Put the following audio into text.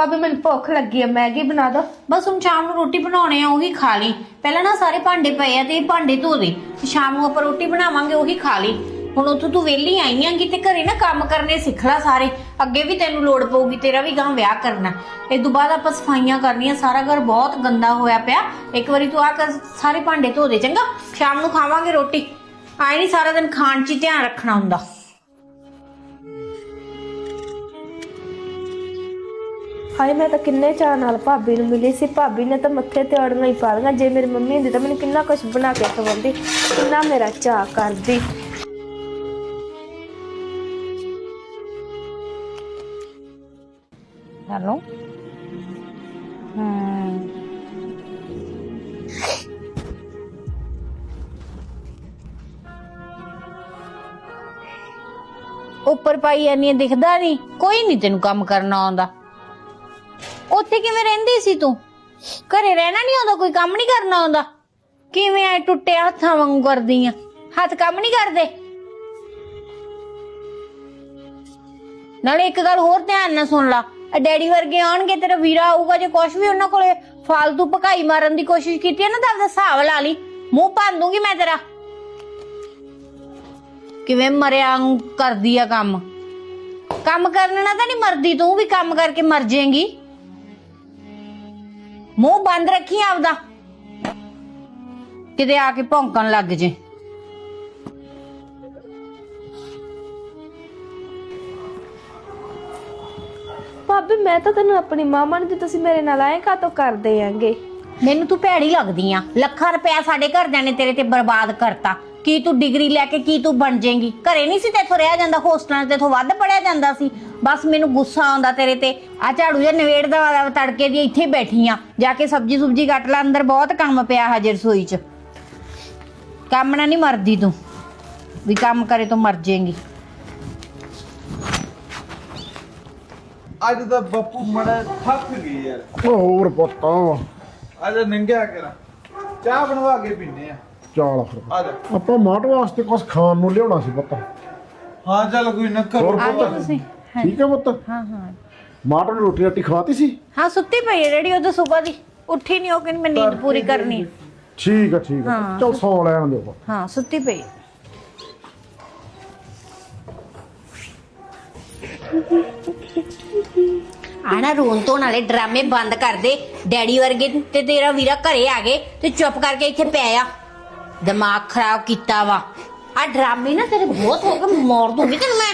ਭਾਬੀ ਮੈਨੂੰ ਭੁੱਖ ਲੱਗੀ ਆ, ਮੈਗੀ ਬਣਾ ਦੋ। ਬਸ ਹੁਣ ਸ਼ਾਮ ਨੂੰ ਰੋਟੀ ਬਣਾਉਣੇ ਆ, ਉਹੀ ਖਾ ਲਈ। ਪਹਿਲਾਂ ਨਾ ਸਾਰੇ ਭਾਂਡੇ ਪਏ ਆ ਤੇ ਇਹ ਭਾਂਡੇ ਧੋ ਦੇ। ਤੇ ਸ਼ਾਮ ਨੂੰ ਆਪਾਂ ਰੋਟੀ ਬਣਾਵਾਂਗੇ, ਉਹੀ ਖਾ ਲਈ। ਹੁਣ ਉੱਥੋਂ ਤੂੰ ਵਿਹਲੀ ਆਈ ਆਂ ਤੇ ਘਰੇ ਨਾ ਕੰਮ ਕਰਨੇ ਸਿੱਖ ਲੈ ਸਾਰੇ। ਅੱਗੇ ਵੀ ਤੈਨੂੰ ਲੋੜ ਪਊਗੀ, ਤੇਰਾ ਵੀ ਗਾਂ ਵਿਆਹ ਕਰਨਾ। ਇਸ ਤੋਂ ਬਾਅਦ ਆਪਾਂ ਸਫਾਈਆਂ ਕਰਨੀਆਂ, ਸਾਰਾ ਘਰ ਬਹੁਤ ਗੰਦਾ ਹੋਇਆ ਪਿਆ। ਇੱਕ ਵਾਰੀ ਤੂੰ ਆ ਕਰ ਸਾਰੇ ਭਾਂਡੇ ਧੋ ਦੇ, ਚੰਗਾ? ਸ਼ਾਮ ਨੂੰ ਖਾਵਾਂਗੇ ਰੋਟੀ। ਆਏ ਨਹੀਂ ਸਾਰਾ ਦਿਨ ਖਾਣ 'ਚ ਹੀ ਧਿਆਨ ਰੱਖਣਾ ਹੁੰਦਾ। ਹਾਏ, ਮੈਂ ਤਾਂ ਕਿੰਨੇ ਚਾਅ ਨਾਲ ਭਾਬੀ ਨੂੰ ਮਿਲੀ ਸੀ। ਭਾਬੀ ਨੇ ਤਾਂ ਮੱਥੇ ਤੇ ਅੜੀਆਂ ਹੀ ਪਾ ਲਈਆਂ ਜੇ ਮੇਰੀ ਮੰਮੀ ਹੁੰਦੀ ਤਾਂ ਮੈਨੂੰ ਕਿੰਨਾ ਕੁਝ ਬਣਾ ਕੇ ਖਵਾਉਂਦੀ। ਕਿੰਨਾ ਮੇਰਾ ਚਾਅ ਕਰਦੀ। ਹੈਲੋ? ਉੱਪਰ ਪਾਈ ਐਨੀ ਦਿਖਦਾ ਨਹੀਂ ਕੋਈ ਨਹੀਂ ਤੈਨੂੰ ਕੰਮ ਕਰਨਾ ਆਉਂਦਾ। ਉੱਥੇ ਕਿਵੇਂ ਰਹਿੰਦੀ ਸੀ ਤੂੰ? ਘਰੇ ਰਹਿਣਾ ਨਹੀਂ ਆਉਂਦਾ, ਕੋਈ ਕੰਮ ਨਹੀਂ ਕਰਨਾ ਆਉਂਦਾ? ਕਿਵੇਂ ਐ ਟੁੱਟੇ ਹੱਥਾਂ ਵਾਂਗੂ ਕਰਦੀ ਆ? ਹੱਥ ਕੰਮ ਨਹੀਂ ਕਰਦੇ? ਨਾਲੇ ਇੱਕ ਗੱਲ ਹੋਰ ਧਿਆਨ ਨਾਲ ਸੁਣ ਲਾ। ਆ ਡੈਡੀ ਵਰਗੇ ਆਉਣਗੇ, ਤੇਰਾ ਵੀਰਾ ਆਊਗਾ, ਜੇ ਕੁਛ ਵੀ ਉਹਨਾਂ ਕੋਲੇ ਫਾਲਤੂ ਭਕਾਈ ਮਾਰਨ ਦੀ ਕੋਸ਼ਿਸ਼ ਕੀਤੀ ਹੈ ਨਾ, ਤਾਂ ਆਪਦਾ ਹਿਸਾਬ ਲਾ ਲਈ। ਮੂੰਹ ਭੰਨ ਦੂੰਗੀ ਮੈਂ ਤੇਰਾ। ਕਿਵੇਂ ਮਰਿਆ ਵਾਂਗੂ ਕਰਦੀ ਆ ਕੰਮ? ਕੰਮ ਕਰਨ ਨਾਲ ਤਾਂ ਨਹੀਂ ਮਰਦੀ ਤੂੰ ਵੀ, ਕੰਮ ਕਰਕੇ ਮਰ ਜਾਏਂਗੀ। ਮੂੰਹ ਬੰਦ ਰੱਖੀ ਆਪਦਾ। ਕਿਤੇ ਆ ਕੇ ਭੌਂਕਣ ਲੱਗ ਜੇ। ਭਾਬੀ ਮੈਂ ਤਾਂ ਤੈਨੂੰ ਆਪਣੀ ਮਾਮਾ ਨੂੰ ਤੇ ਤੁਸੀਂ ਮੇਰੇ ਨਾਲ ਆਏ ਕਾਤੋਂ ਕਰਦੇ ਆਂਗੇ ਮੈਨੂੰ ਤੂੰ ਭੈੜੀ ਲੱਗਦੀ ਆ। ਲੱਖਾਂ ਰੁਪਇਆ ਸਾਡੇ ਘਰਦਿਆਂ ਨੇ ਤੇਰੇ ਤੇ ਬਰਬਾਦ ਕਰਤਾ। ਕੀ ਤੂੰ ਡਿਗਰੀ ਲੈ ਕੇ ਕੀ ਤੂੰ ਬਣ ਜਾਏਂਗੀ? ਘਰੇ ਨਹੀਂ ਸੀ ਤੇਥੋਂ ਰਿਹਾ ਜਾਂਦਾ ਹੋਸਟਲਾਂ 'ਚ ਤੇਥੋਂ ਵੱਧ ਪੜਿਆ ਜਾਂਦਾ ਸੀ। ਬਸ ਮੈਨੂੰ ਗੁੱਸਾ ਆਉਂਦਾ ਤੇਰੇ ਤੇ। ਆ ਝਾੜੂ ਜਿਹਾ ਨਵੇੜ ਦਾ ਵਾਲਾ ਤੜਕੇ ਦੀ ਇੱਥੇ ਬੈਠੀ ਆ। ਜਾ ਕੇ ਸਬਜੀ ਸੁਬਜੀ ਕੱਟ ਲੈ ਅੰਦਰ ਬਹੁਤ ਕੰਮ ਪਿਆ ਹਜੇ ਰਸੋਈ 'ਚ। ਕੰਮ ਨਾ ਨਹੀਂ ਮਰਦੀ ਤੂੰ। ਵੀ ਕੰਮ ਕਰੇ ਤੋਂ ਮਰ ਜਾਏਂਗੀ। ਅੱਜ ਤਾਂ ਬੱਪੂ ਮੜਾ ਥੱਕ ਗਈ ਯਾਰ। ਉਹ ਹੋਰ ਪਤਾ। ਅੱਜ ਨੰਗਿਆ ਕਰਾਂ। ਚਾਹ ਬਣਵਾ ਕੇ ਪੀਨੇ ਆ। ਚਾਲ ਫਿਰ। ਆ ਜਾ। ਆਪਾਂ ਮਾਟ ਵਾਸਤੇ ਕੁਝ ਖਾਣ ਨੂੰ ਲਿਆਉਣਾ ਸੀ ਪੁੱਤ। ਹਾਂ ਚੱਲ ਕੋਈ ਨਾ ਕਰੋ ਹੋਰ ਪੁੱਤ? ਤੁਸੀਂ। ਠੀਕ ਹੈ ਪੁੱਤ? ਹਾਂ ਹਾਂ। ਨੂੰ ਰੋਟੀ ਰਾਟੀ ਖਵਾਤੀ ਸੀ? ਹਾਂ ਸੁੱਤੀ ਪਈ ਹੈ ਜਿਹੜੀ ਉਹ ਤਾਂ ਸਵੇਰ ਦੀ। ਉੱਠੀ ਨਹੀਂ ਉਹ ਕਹਿੰਦੀ ਮੈਂ ਨੀਂਦ ਪੂਰੀ ਕਰਨੀ ਹੈ। ਠੀਕ ਹੈ ਠੀਕ ਹੈ ਹਾਂ। ਚਲ ਸੌ ਲੈਣ ਦਿਓ ਹਾਂ ਸੁੱਤੀ ਪਈ ਆਣਾ ਰੋਣ ਤੋਂ ਨਾਲੇ ਡਰਾਮੇ ਬੰਦ ਕਰ ਦੇ। ਡੈਡੀ ਵਰਗੇ ਤੇ ਤੇਰਾ ਵੀਰਾ ਘਰੇ ਆ ਗਏ ਤੇ ਚੁੱਪ ਕਰਕੇ ਇੱਥੇ ਪੈ ਆ। ਦਿਮਾਗ ਖਰਾਬ ਕੀਤਾ ਵਾ। ਆ ਡਰਾਮੇ ਨਾ ਤੇਰੇ ਬਹੁਤ ਹੋ ਗਏ ਮਾਰ ਦੂੰਗੀ ਤੈਨੂੰ ਮੈਂ।